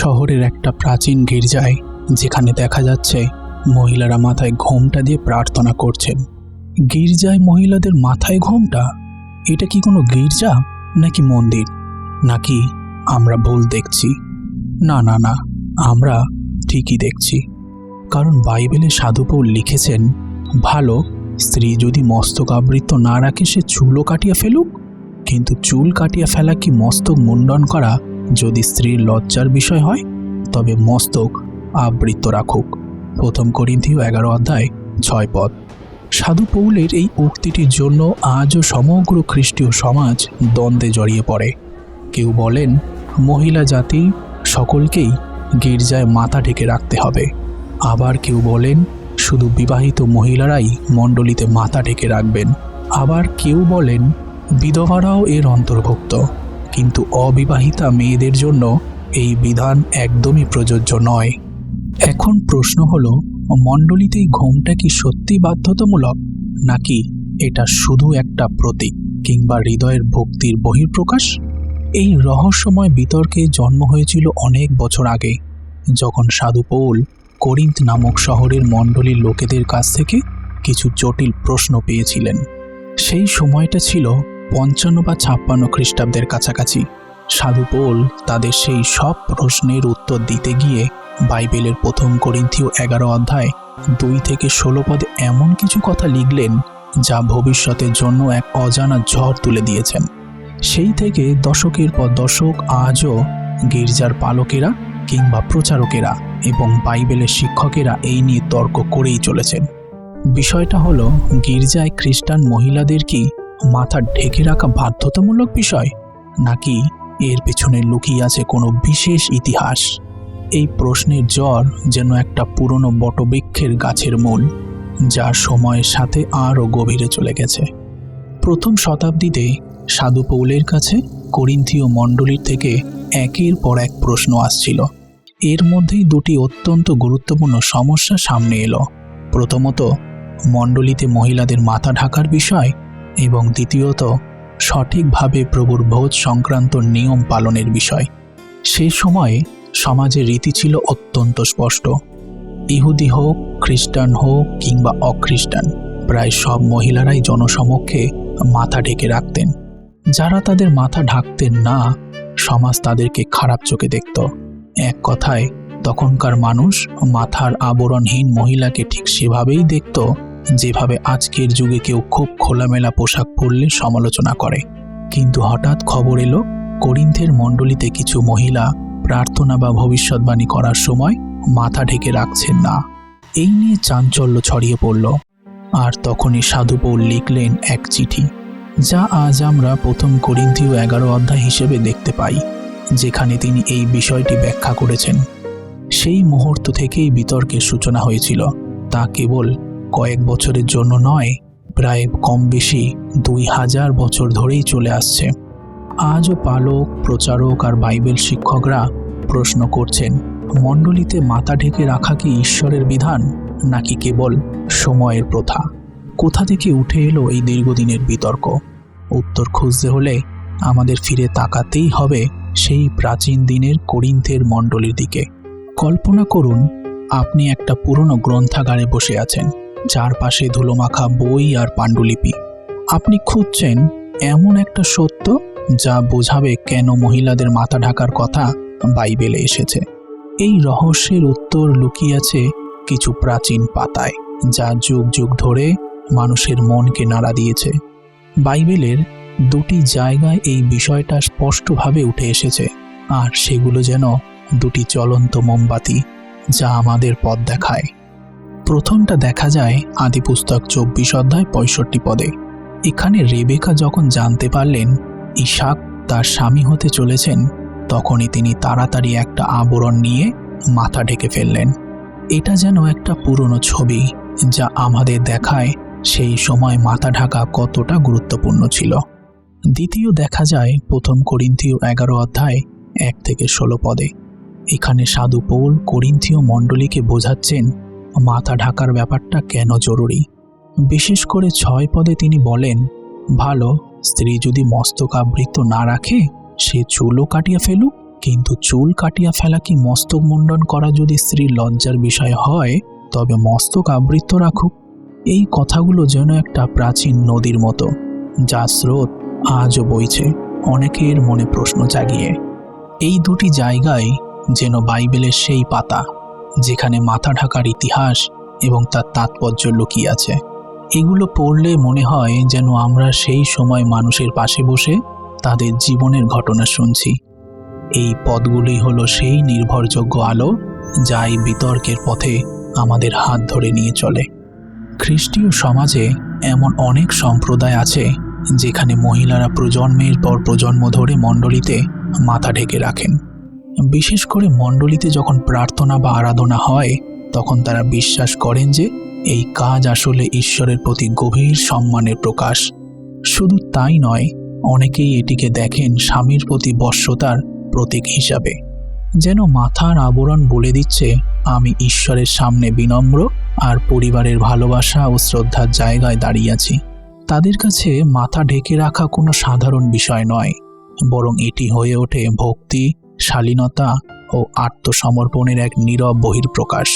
শহরের একটা প্রাচীন গির্জায়, যেখানে দেখা যাচ্ছে মহিলারা মাথায় ঘোমটা দিয়ে প্রার্থনা করছেন। গির্জায় মহিলাদের মাথায় ঘোমটা? এটা কি কোনো গির্জা নাকি মন্দির? নাকি আমরা ভুল দেখছি? না না না, আমরা ঠিকই দেখছি। কারণ বাইবেলে সাধুপৌল লিখেছেন, ভালো স্ত্রী যদি মস্তক আবৃত না রাখে, সে চুলও কাটিয়া ফেলুক। কিন্তু চুল কাটিয়া ফেলা কি মস্তক মুন্ডন করা যদি স্ত্রীর লজ্জার বিষয় হয়, তবে মস্তক আবৃত রাখুক। প্রথম করিন্থীয় এগারো অধ্যায়, ছয় পদ। সাধু পৌলের এই উক্তিটির জন্য আজও সমগ্র খ্রিস্টীয় সমাজ দ্বন্দ্বে জড়িয়ে পড়ে। কেউ বলেন, মহিলা জাতি সকলকেই গির্জায় মাথা ঢেকে রাখতে হবে। আবার কেউ বলেন, শুধু বিবাহিত মহিলারাই মণ্ডলীতে মাথা ঢেকে রাখবেন। আবার কেউ বলেন, বিধবারাও এর অন্তর্ভুক্ত। কিন্তু অবিবাহিতা মেয়েদের জন্য এই বিধান একদমই প্রযোজ্য নয়। এখন প্রশ্ন হলো মণ্ডলীতে ঘোমটা কি সত্যি বাধ্যতামূলক, নাকি এটা শুধু একটা প্রতীক কিংবা হৃদয়ের ভক্তির বহির্প্রকাশ এই রহস্যময় বিতর্কে জন্ম হয়েছিল অনেক বছর আগে, যখন সাধু পৌল করিন্থ নামক শহরের মণ্ডলীর লোকেদের কাছ থেকে কিছু জটিল প্রশ্ন পেয়েছিলেন। সেই সময়টা ছিল পঞ্চান্ন বা ছাপ্পান্ন খ্রিস্টাব্দের কাছাকাছি, সাধু পৌল তাদের সেই সব প্রশ্নের উত্তর দিতে গিয়ে বাইবেলের প্রথম করিন্থীয় এগারো অধ্যায় দুই থেকে ষোলো পদে এমন কিছু কথা লিখলেন যা ভবিষ্যতের জন্য এক অজানা ঝড় তুলে দিয়েছেন। সেই থেকে দশকের পর দশক আজও গির্জার পালকেরা কিংবা প্রচারকেরা এবং বাইবেলের শিক্ষকেরা এই নিয়ে তর্ক করেই চলেছেন। বিষয়টা হলো, গির্জায় খ্রিস্টান মহিলাদের কি মাথা ঢেকে রাখা বাধ্যতামূলক বিষয়, নাকি এর পেছনে লুকিয়ে আছে কোনো বিশেষ ইতিহাস? এই প্রশ্নের জ্বর যেন একটা পুরনো বটবৃক্ষের গাছের মূল, যা সময়ের সাথে আরও গভীরে চলে গেছে। প্রথম শতাব্দীতে সাধু পৌলের কাছে করিন্থীয় মণ্ডলীর থেকে একের পর এক প্রশ্ন আসছিল। এর মধ্যেই দুটি অত্যন্ত গুরুত্বপূর্ণ সমস্যা সামনে এলো। প্রথমত, মণ্ডলীতে মহিলাদের মাথা ঢাকার বিষয় এবং দ্বিতীয়ত, সঠিকভাবে প্রভুর ভোজ সংক্রান্ত নিয়ম পালনের বিষয়। সেই সময়ে সমাজের রীতি ছিল অত্যন্ত স্পষ্ট। ইহুদি হোক, খ্রিস্টান হোক কিংবা অখ্রিস্টান, প্রায় সব মহিলারাই জনসমক্ষে মাথা ঢেকে রাখতেন। যারা তাদের মাথা ঢাকতেন না, সমাজ তাদেরকে খারাপ চোখে দেখত। এক কথায়, তখনকার মানুষ মাথার আবরণহীন মহিলাকে ঠিক সেভাবেই দেখত যেভাবে আজকের যুগে কেউ খুব খোলামেলা পোশাক পরলে সমালোচনা করে। কিন্তু হঠাৎ খবর এলো, করিন্থের মণ্ডলীতে কিছু মহিলা প্রার্থনা বা ভবিষ্যৎবাণী করার সময় মাথা ঢেকে রাখছেন না। এই নিয়ে চাঞ্চল্য ছড়িয়ে পড়ল। আর তখনই সাধু পৌল লিখলেন এক চিঠি, যা আজ আমরা প্রথম করিন্থীয় এগারো অধ্যায় হিসেবে দেখতে পাই, যেখানে তিনি এই বিষয়টি ব্যাখ্যা করেছেন। সেই মুহূর্ত থেকেই বিতর্কের সূচনা হয়েছিল। তা কেবল কয়েক বছরের জন্য নয়, প্রায় কম বেশি দুই হাজার বছর ধরেই চলে আসছে। আজও পালক, প্রচারক আর বাইবেল শিক্ষকরা প্রশ্ন করছেন, মণ্ডলীতে মাথা ঢেকে রাখা কি ঈশ্বরের বিধান, নাকি কেবল সময়ের প্রথা? কোথা থেকে উঠে এলো এই দীর্ঘদিনের বিতর্ক? উত্তর খুঁজতে হলে আমাদের ফিরে তাকাতেই হবে সেই প্রাচীন দিনের করিন্থের মণ্ডলীর দিকে। কল্পনা করুন, আপনি একটা পুরনো গ্রন্থাগারে বসে আছেন। চারপাশে ধুলোমাখা বই আর পাণ্ডুলিপি। আপনি খুঁজছেন এমন একটা সত্য যা বোঝাবে কেন মহিলাদের মাথা ঢাকার কথা বাইবেলে এসেছে। এই রহস্যের উত্তর লুকিয়ে আছে কিছু প্রাচীন পাতায়, যা যুগ যুগ ধরে মানুষের মনকে নাড়া দিয়েছে। বাইবেলের দুটি জায়গায় এই বিষয়টা স্পষ্টভাবে উঠে এসেছে, আর সেগুলো যেন দুটি চলন্ত মোমবাতি যা আমাদের পথ দেখায়। প্রথমটা দেখা যায় আদিপুস্তক চব্বিশ অধ্যায় পঁয়ষট্টি পদে। এখানে রেবেকা যখন জানতে পারলেন ইশাক তার স্বামী হতে চলেছেন, তখনই তিনি তাড়াতাড়ি একটা আবরণ নিয়ে মাথা ঢেকে ফেললেন। এটা যেন একটা পুরনো ছবি যা আমাদের দেখায় সেই সময় মাথা ঢাকা কতটা গুরুত্বপূর্ণ ছিল। দ্বিতীয় দেখা যায় প্রথম করিন্থীয় এগারো অধ্যায় এক থেকে ষোলো পদে। এখানে সাধু পৌল করিন্থীয় মণ্ডলীকে বোঝাচ্ছেন মাথা ঢাকার ব্যাপারটা কেন জরুরি? বিশেষ করে ছয় পদে তিনি বলেন, ভালো, স্ত্রী যদি মস্তক আবৃত না রাখে, সে চুলও কাটিয়া ফেলুক, কিন্তু চুল কাটিয়া ফেলা কি মস্তক মুন্ডন করা যদি স্ত্রীর লজ্জার বিষয় হয়, তবে মস্তক আবৃত রাখুক। এই কথাগুলো যেন একটা প্রাচীন নদীর মতো, যা স্রোত আজও বইছে অনেকের মনে প্রশ্ন জাগিয়ে। এই দুটি জায়গায় যেন বাইবেলের সেই পাতা। যেখানে মাথা ঢাকার ইতিহাস এবং তার তাৎপর্য লুকিয়ে আছে। এগুলো পড়লে মনে হয় যেন আমরা সেই সময় মানুষের পাশে বসে তাদের জীবনের ঘটনা শুনছি। এই পদগুলি হলো সেই নির্ভরযোগ্য আলো যা এই বিতর্কের পথে আমাদের হাত ধরে নিয়ে চলে। খ্রিস্টীয় সমাজে এমন অনেক সম্প্রদায় আছে যেখানে মহিলারা প্রজন্মের পর প্রজন্ম ধরে মণ্ডলীতে মাথা ঢেকে রাখেন। বিশেষ করে মণ্ডলীতে যখন প্রার্থনা বা আরাধনা হয়, তখন তারা বিশ্বাস করেন যে এই কাজ আসলে ঈশ্বরের প্রতি গভীর সম্মানের প্রকাশ। শুধু তাই নয়, অনেকেই এটিকে দেখেন স্বামীর প্রতি বশ্যতার প্রতীক হিসাবে। যেন মাথার আবরণ বলে দিচ্ছে, আমি ঈশ্বরের সামনে বিনম্র আর পরিবারের ভালোবাসা ও শ্রদ্ধার জায়গায় দাঁড়িয়ে আছি। তাদের কাছে মাথা ঢেকে রাখা কোনো সাধারণ বিষয় নয়, বরং এটি হয়ে ওঠে ভক্তি শালীনতা ও আত্মসমর্পণের এক নীরব বহির্প্রকাশ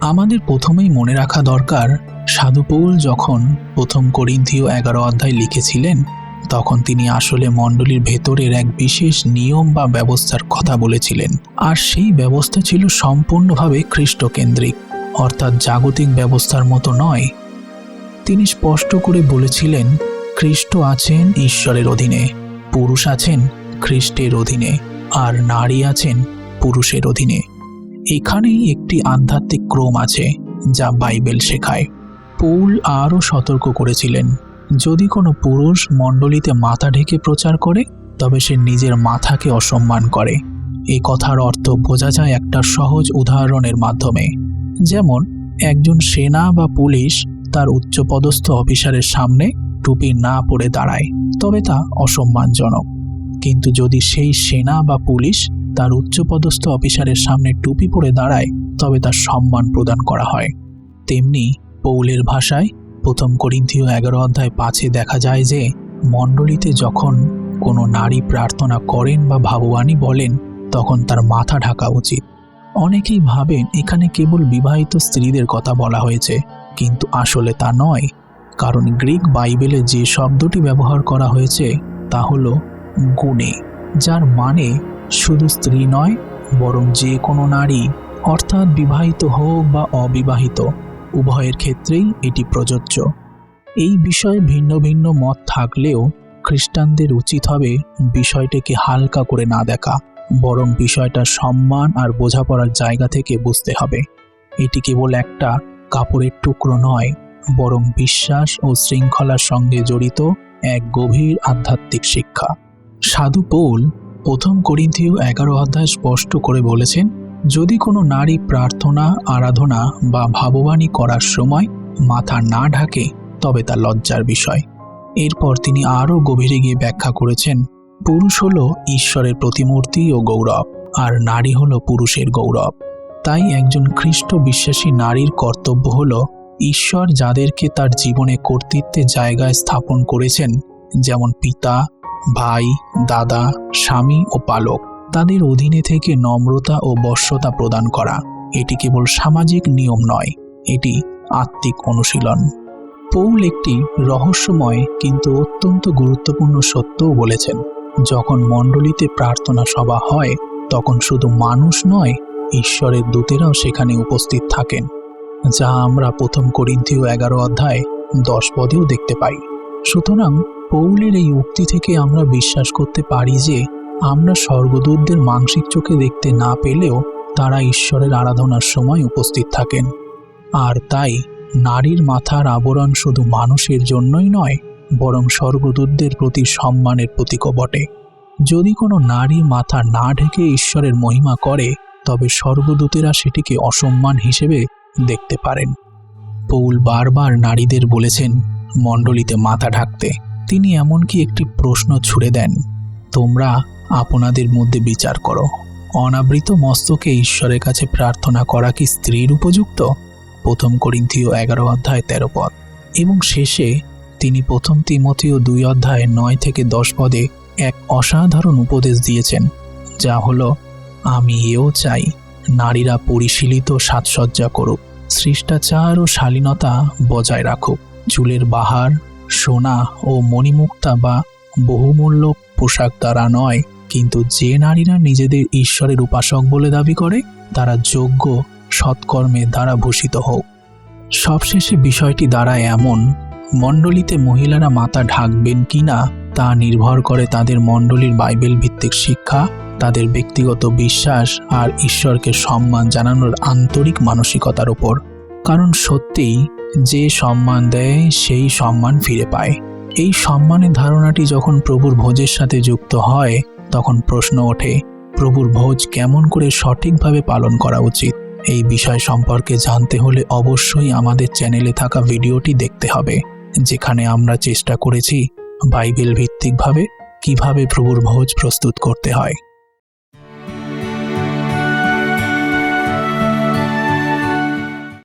আমাদের প্রথমেই মনে রাখা দরকার সাধু পৌল যখন প্রথম করিন্থীয় এগারো অধ্যায় লিখেছিলেন, তখন তিনি আসলে মণ্ডলীর ভেতরের এক বিশেষ নিয়ম বা ব্যবস্থার কথা বলেছিলেন। আর সেই ব্যবস্থা ছিল সম্পূর্ণভাবে খ্রিস্টকেন্দ্রিক, অর্থাৎ জাগতিক ব্যবস্থার মতো নয়। তিনি স্পষ্ট করে বলেছিলেন, খ্রিস্ট আছেন ঈশ্বরের অধীনে, পুরুষ আছেন খ্রিস্টের অধীনে। আর নারী আছেন পুরুষের অধীনে। এখানেই একটি আধ্যাত্মিক ক্রম আছে, যা বাইবেল শেখায়। পৌল আরও সতর্ক করেছিলেন, যদি কোনো পুরুষ মণ্ডলীতে মাথা ঢেকে প্রচার করে, তবে সে নিজের মাথাকে অসম্মান করে। এই কথার অর্থ বোঝা যায় একটা সহজ উদাহরণের মাধ্যমে। যেমন, একজন সেনা বা পুলিশ তার উচ্চপদস্থ অফিসারের সামনে টুপি না পরে দাঁড়ায়, তবে তা অসম্মানজনক। কিন্তু যদি সেই সেনা বা পুলিশ তার উচ্চপদস্থ অফিসারের সামনে টুপি পরে দাঁড়ায়, তবে তার সম্মান প্রদান করা হয়। তেমনি পৌলের ভাষায় প্রথম করিন্থীয় এগারো অধ্যায় পাঁচে দেখা যায় যে, মণ্ডলীতে যখন কোনো নারী প্রার্থনা করেন বা ভাববাণী বলেন, তখন তার মাথা ঢাকা উচিত। অনেকেই ভাবেন এখানে কেবল বিবাহিত স্ত্রীদের কথা বলা হয়েছে, কিন্তু আসলে তা নয়। কারণ গ্রিক বাইবেলে যে শব্দটি ব্যবহার করা হয়েছে, তা হলো গুণে, যার মানে শুধু স্ত্রী নয়, বরং যে কোনো নারী, অর্থাৎ বিবাহিত হোক বা অবিবাহিত, উভয়ের ক্ষেত্রেই এটি প্রযোজ্য। এই বিষয়ে ভিন্ন ভিন্ন মত থাকলেও খ্রিস্টানদের উচিত হবে বিষয়টিকে হালকা করে না দেখা, বরং বিষয়টা সম্মান আর বোঝাপড়ার জায়গা থেকে বুঝতে হবে। এটি কেবল একটা কাপড়ের টুকরো নয়, বরং বিশ্বাস ও শৃঙ্খলার সঙ্গে জড়িত এক গভীর আধ্যাত্মিক শিক্ষা। সাধু পৌল প্রথম করিন্থীয় এগারো অধ্যায় স্পষ্ট করে বলেছেন, যদি কোনো নারী প্রার্থনা, আরাধনা বা ভাববাণী করার সময় মাথা না ঢাকে, তবে তা লজ্জার বিষয়। এরপর তিনি আরও গভীরে গিয়ে ব্যাখ্যা করেছেন, পুরুষ হল ঈশ্বরের প্রতিমূর্তি ও গৌরব, আর নারী হল পুরুষের গৌরব। তাই একজন খ্রিস্ট বিশ্বাসী নারীর কর্তব্য হল ঈশ্বর যাদেরকে তার জীবনে কর্তৃত্বের জায়গায় স্থাপন করেছেন, যেমন পিতা ভাই, দাদা, স্বামী ও পালক, তাদের অধীনে থেকে নম্রতা ও বশ্যতা প্রদান করা, এটি কেবল সামাজিক নিয়ম নয়, এটি আত্মিক অনুশীলন। পৌল একটি রহস্যময় কিন্তু অত্যন্ত গুরুত্বপূর্ণ সত্যও বলেছেন, যখন মণ্ডলীতে প্রার্থনা সভা হয়, তখন শুধু মানুষ নয়, ঈশ্বরের দূতেরাও সেখানে উপস্থিত থাকেন, যা আমরা প্রথম করিন্থীয় এগারো অধ্যায় দশ পদেও দেখতে পাই। সুতরাং পৌলের এই উক্তি থেকে আমরা বিশ্বাস করতে পারি যে আমরা স্বর্গদূতদের মানসিক চোখে দেখতে না পেলেও তারা ঈশ্বরের আরাধনার সময় উপস্থিত থাকেন। আর তাই নারীর মাথার আবরণ শুধু মানুষের জন্যই নয়, বরং স্বর্গদূতদের প্রতি সম্মানের প্রতীকও বটে। যদি কোনো নারী মাথা না ঢেকে ঈশ্বরের মহিমা করে, তবে স্বর্গদূতেরা সেটিকে অসম্মান হিসেবে দেখতে পারেন। পৌল বারবার নারীদের বলেছেন, মণ্ডলীতে মাথা ঢাকতে। তিনি এমনকি একটি প্রশ্ন ছুড়ে দেন, তোমরা আপনাদের মধ্যে বিচার করো। অনাবৃত মস্তকে ঈশ্বরের কাছে প্রার্থনা করা কি স্ত্রীর উপযুক্ত? প্রথম করিন্থীয় এগারো অধ্যায় তেরো পদ। এবং শেষে তিনি প্রথম তিমতীয় দুই অধ্যায় নয় থেকে দশ পদে এক অসাধারণ উপদেশ দিয়েছেন, যা হলো, আমি এও চাই নারীরা পরিশীলিত সাজসজ্জা করুক শিষ্টাচার ও শালীনতা বজায় রাখুক, চুলের বাহার সোনা ও মণিমুক্তা বা বহুমূল্য পোশাক দ্বারা নয়, কিন্তু যে নারীরা নিজেদের ঈশ্বরের উপাসক বলে দাবি করে, তারা যোগ্য সৎকর্মের দ্বারা ভূষিত হোক। সবশেষে বিষয়টি দাঁড়ায় এমন, মণ্ডলীতে মহিলারা মাথা ঢাকবেন কিনা তা নির্ভর করে তাদের মণ্ডলীর বাইবেল ভিত্তিক শিক্ষা, তাদের ব্যক্তিগত বিশ্বাস আর ঈশ্বরকে সম্মান জানানোর আন্তরিক মানসিকতার উপর। কারণ সত্যিই যে সম্মান দেয়, সেই সম্মান ফিরে পায়। এই সম্মানের ধারণাটি যখন প্রভুর ভোজের সাথে যুক্ত হয়, তখন প্রশ্ন ওঠে, প্রভুর ভোজ কেমন করে সঠিকভাবে পালন করা উচিত? এই বিষয় সম্পর্কে জানতে হলে অবশ্যই আমাদের চ্যানেলে থাকা ভিডিওটি দেখতে হবে, যেখানে আমরা চেষ্টা করেছি বাইবেল ভিত্তিকভাবে কীভাবে প্রভুর ভোজ প্রস্তুত করতে হয়।